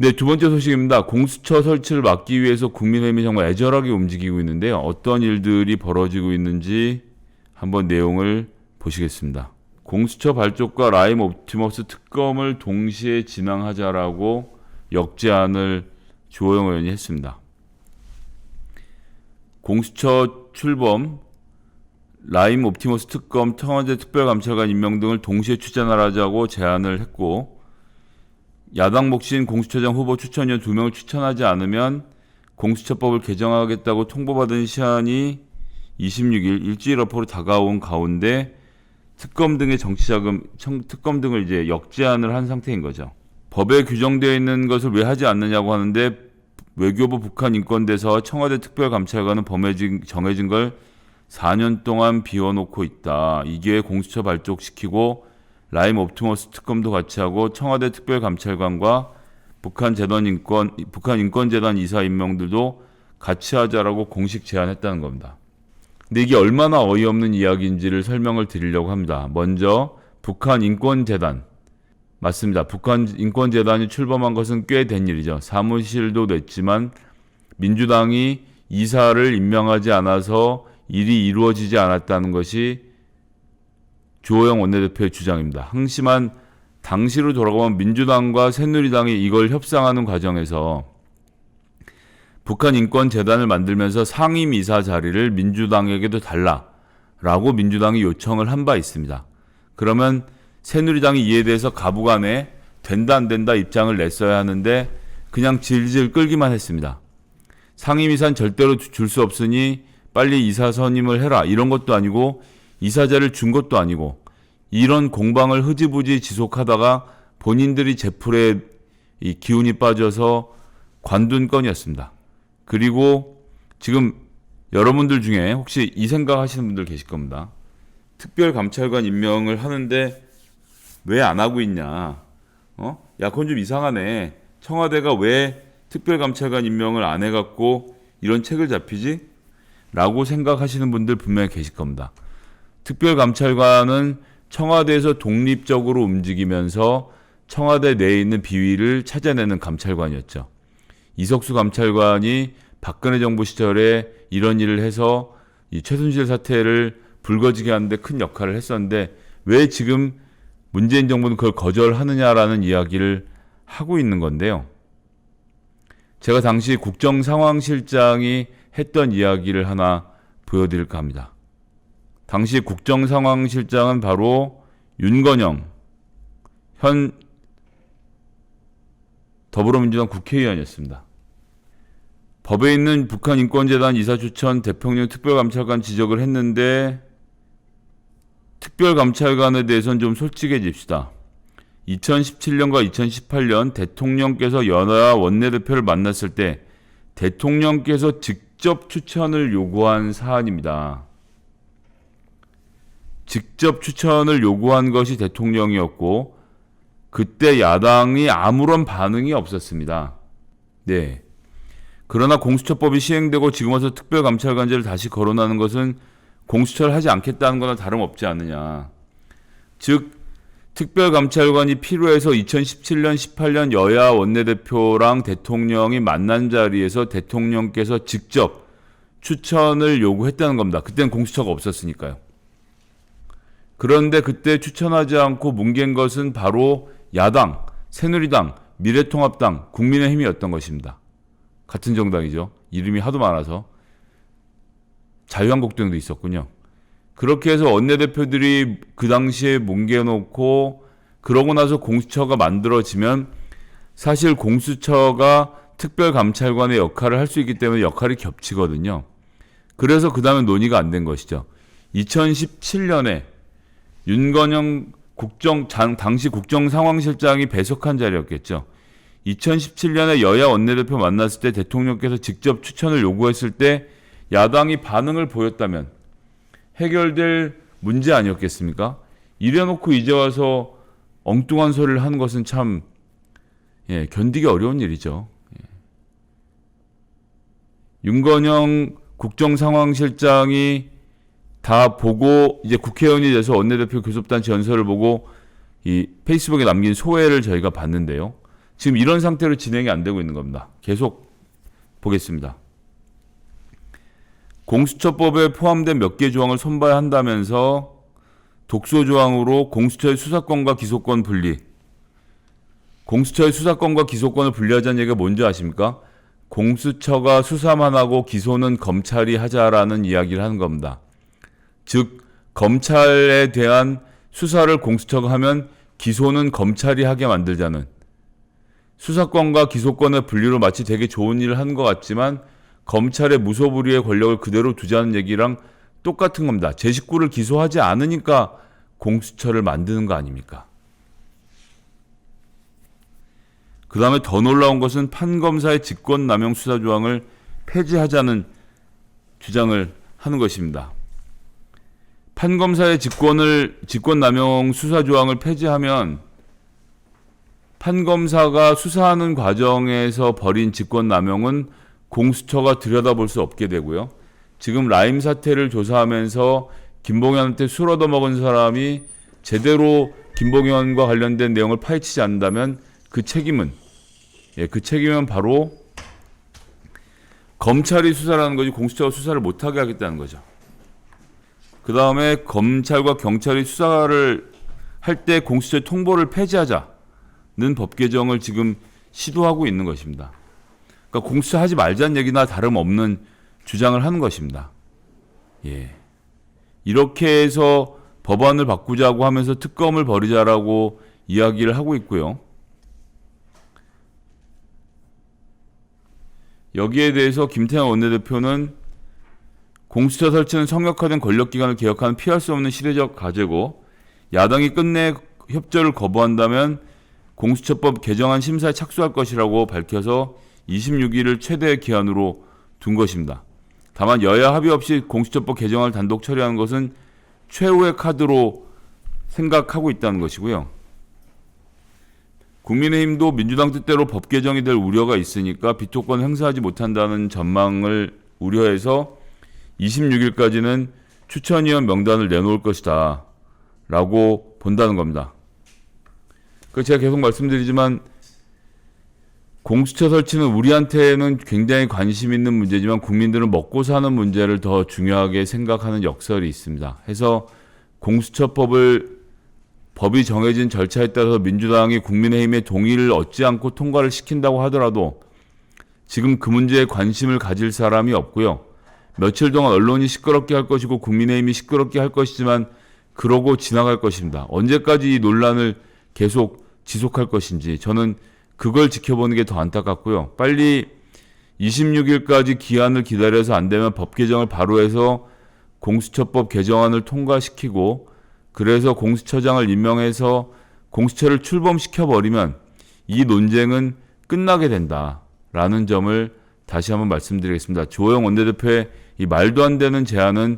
네, 두 번째 소식입니다. 공수처 설치를 막기 위해서 국민의힘이 정말 애절하게 움직이고 있는데요. 어떤 일들이 벌어지고 있는지 한번 내용을 보시겠습니다. 공수처 발족과 라임 옵티머스 특검을 동시에 진행하자라고 역제안을 주호영 의원이 했습니다. 공수처 출범, 라임 옵티머스 특검, 청와대 특별감찰관 임명 등을 동시에 추진하자고 제안을 했고 야당 몫인 공수처장 후보 추천위원 두 명을 추천하지 않으면 공수처법을 개정하겠다고 통보받은 시한이 26일 일주일 앞으로 다가온 가운데 특검 등의 정치자금 청- 특검 등을 이제 역제안을 한 상태인 거죠. 법에 규정되어 있는 것을 왜 하지 않느냐고 하는데 외교부 북한 인권대사와 청와대 특별감찰관은 범에 진- 정해진 걸 4년 동안 비워놓고 있다. 이게 공수처 발족시키고 라임 옵티머스 특검도 같이 하고 청와대 특별감찰관과 북한 재단 인권 북한 인권재단 이사 임명들도 같이 하자라고 공식 제안했다는 겁니다. 근데 이게 얼마나 어이없는 이야기인지를 설명을 드리려고 합니다. 먼저 북한 인권재단 맞습니다. 북한 인권재단이 출범한 것은 꽤 된 일이죠. 사무실도 냈지만 민주당이 이사를 임명하지 않아서 일이 이루어지지 않았다는 것이 주호영 원내대표의 주장입니다. 항심한 당시로 돌아가면 민주당과 새누리당이 이걸 협상하는 과정에서 북한 인권 재단을 만들면서 상임 이사 자리를 민주당에게도 달라라고 민주당이 요청을 한 바 있습니다. 그러면 새누리당이 이에 대해서 가부간에 된다 안 된다 입장을 냈어야 하는데 그냥 질질 끌기만 했습니다. 상임이사는 절대로 줄 수 없으니 빨리 이사 선임을 해라 이런 것도 아니고 이사자를 준 것도 아니고 이런 공방을 흐지부지 지속하다가 본인들이 제풀에 이 기운이 빠져서 관둔 건이었습니다. 그리고 지금 여러분들 중에 혹시 이 생각 하시는 분들 계실 겁니다. 특별감찰관 임명을 하는데 왜 안 하고 있냐? 어? 야, 그건 좀 이상하네. 청와대가 왜 특별감찰관 임명을 안 해갖고 이런 책을 잡히지? 라고 생각하시는 분들 분명히 계실 겁니다. 특별감찰관은 청와대에서 독립적으로 움직이면서 청와대 내에 있는 비위를 찾아내는 감찰관이었죠. 이석수 감찰관이 박근혜 정부 시절에 이런 일을 해서 이 최순실 사태를 불거지게 하는데 큰 역할을 했었는데 왜 지금 문재인 정부는 그걸 거절하느냐라는 이야기를 하고 있는 건데요. 제가 당시 국정상황실장이 했던 이야기를 하나 보여드릴까 합니다. 당시 국정상황실장은 바로 윤건영 현 더불어민주당 국회의원이었습니다. 법에 있는 북한 인권재단 이사 추천 대통령 특별감찰관 지적을 했는데 특별감찰관에 대해서는 좀 솔직해집시다. 2017년과 2018년 대통령께서 여야 원내대표를 만났을 때 대통령께서 직접 추천을 요구한 사안입니다. 직접 추천을 요구한 것이 대통령이었고 그때 야당이 아무런 반응이 없었습니다. 네. 그러나 공수처법이 시행되고 지금 와서 특별감찰관제를 다시 거론하는 것은 공수처를 하지 않겠다는 거나 다름없지 않느냐. 즉 특별감찰관이 필요해서 2017년, 18년 여야 원내대표랑 대통령이 만난 자리에서 대통령께서 직접 추천을 요구했다는 겁니다. 그때는 공수처가 없었으니까요. 그런데 그때 추천하지 않고 뭉갠 것은 바로 야당, 새누리당, 미래통합당, 국민의힘이었던 것입니다. 같은 정당이죠. 이름이 하도 많아서. 자유한국당도 있었군요. 그렇게 해서 원내대표들이 그 당시에 뭉개놓고 그러고 나서 공수처가 만들어지면 사실 공수처가 특별감찰관의 역할을 할 수 있기 때문에 역할이 겹치거든요. 그래서 그 다음에 논의가 안 된 것이죠. 2017년에 윤건영 국정 장- 당시 국정 상황실장이 배석한 자리였겠죠. 2017년에 여야 원내대표 만났을 때 대통령께서 직접 추천을 요구했을 때 야당이 반응을 보였다면 해결될 문제 아니었겠습니까? 이래놓고 이제 와서 엉뚱한 소리를 하는 것은 참 예, 견디기 어려운 일이죠. 예. 윤건영 국정상황실장이 다 보고 이제 국회의원이 돼서 원내대표 교섭단체 연설을 보고 이 페이스북에 남긴 소회를 저희가 봤는데요. 지금 이런 상태로 진행이 안 되고 있는 겁니다. 계속 보겠습니다. 공수처법에 포함된 몇 개 조항을 손발한다면서 독소 조항으로 공수처의 수사권과 기소권 분리. 공수처의 수사권과 기소권을 분리하자는 얘기가 뭔지 아십니까? 공수처가 수사만 하고 기소는 검찰이 하자라는 이야기를 하는 겁니다. 즉 검찰에 대한 수사를 공수처가 하면 기소는 검찰이 하게 만들자는 수사권과 기소권의 분리로 마치 되게 좋은 일을 하는 것 같지만 검찰의 무소불위의 권력을 그대로 두자는 얘기랑 똑같은 겁니다. 제 식구를 기소하지 않으니까 공수처를 만드는 거 아닙니까? 그 다음에 더 놀라운 것은 판검사의 직권남용 수사 조항을 폐지하자는 주장을 하는 것입니다. 판검사의 직권을 직권남용 수사 조항을 폐지하면 판검사가 수사하는 과정에서 벌인 직권남용은 공수처가 들여다볼 수 없게 되고요. 지금 라임 사태를 조사하면서 김봉현한테 술 얻어먹은 사람이 제대로 김봉현과 관련된 내용을 파헤치지 않는다면 그 책임은 예, 그 책임은 바로 검찰이 수사라는 거지 공수처가 수사를 못하게 하겠다는 거죠. 그 다음에 검찰과 경찰이 수사를 할 때 공수처의 통보를 폐지하자는 법 개정을 지금 시도하고 있는 것입니다. 그러니까 공수처 하지 말자는 얘기나 다름없는 주장을 하는 것입니다. 예. 이렇게 해서 법안을 바꾸자고 하면서 특검을 벌이자라고 이야기를 하고 있고요. 여기에 대해서 김태형 원내대표는 공수처 설치는 성역화된 권력기관을 개혁하는 피할 수 없는 시대적 과제고 야당이 끝내 협조를 거부한다면 공수처법 개정안 심사에 착수할 것이라고 밝혀서 26일을 최대 기한으로 둔 것입니다. 다만 여야 합의 없이 공수처법 개정안을 단독 처리하는 것은 최후의 카드로 생각하고 있다는 것이고요. 국민의힘도 민주당 뜻대로 법 개정이 될 우려가 있으니까 비토권 행사하지 못한다는 전망을 우려해서 26일까지는 추천위원 명단을 내놓을 것이다. 라고 본다는 겁니다. 그 제가 계속 말씀드리지만 공수처 설치는 우리한테는 굉장히 관심 있는 문제지만 국민들은 먹고 사는 문제를 더 중요하게 생각하는 역설이 있습니다. 해서 공수처법을 법이 정해진 절차에 따라서 민주당이 국민의힘의 동의를 얻지 않고 통과를 시킨다고 하더라도 지금 그 문제에 관심을 가질 사람이 없고요. 며칠 동안 언론이 시끄럽게 할 것이고 국민의힘이 시끄럽게 할 것이지만 그러고 지나갈 것입니다. 언제까지 이 논란을 계속 지속할 것인지 저는 그걸 지켜보는 게 더 안타깝고요. 빨리 26일까지 기한을 기다려서 안 되면 법 개정을 바로 해서 공수처법 개정안을 통과시키고 그래서 공수처장을 임명해서 공수처를 출범시켜 버리면 이 논쟁은 끝나게 된다라는 점을 다시 한번 말씀드리겠습니다. 조영 원내대표의 이 말도 안 되는 제안은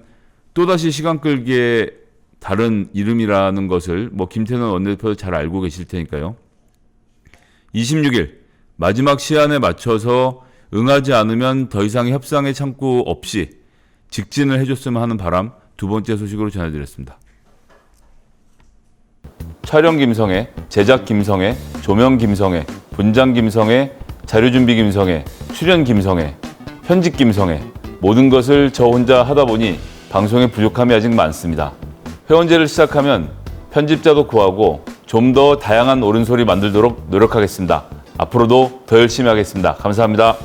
또다시 시간 끌기에 다른 이름이라는 것을 뭐 김태년 원내대표도 잘 알고 계실 테니까요. 26일 마지막 시한에 맞춰서 응하지 않으면 더 이상 협상의 창구 없이 직진을 해줬으면 하는 바람 두 번째 소식으로 전해드렸습니다. 촬영 김성애, 제작 김성애, 조명 김성애, 분장 김성애, 자료 준비 김성애, 출연 김성애, 편집 김성애 모든 것을 저 혼자 하다 보니 방송에 부족함이 아직 많습니다. 회원제를 시작하면 편집자도 구하고 좀 더 다양한 옳은 소리 만들도록 노력하겠습니다. 앞으로도 더 열심히 하겠습니다. 감사합니다.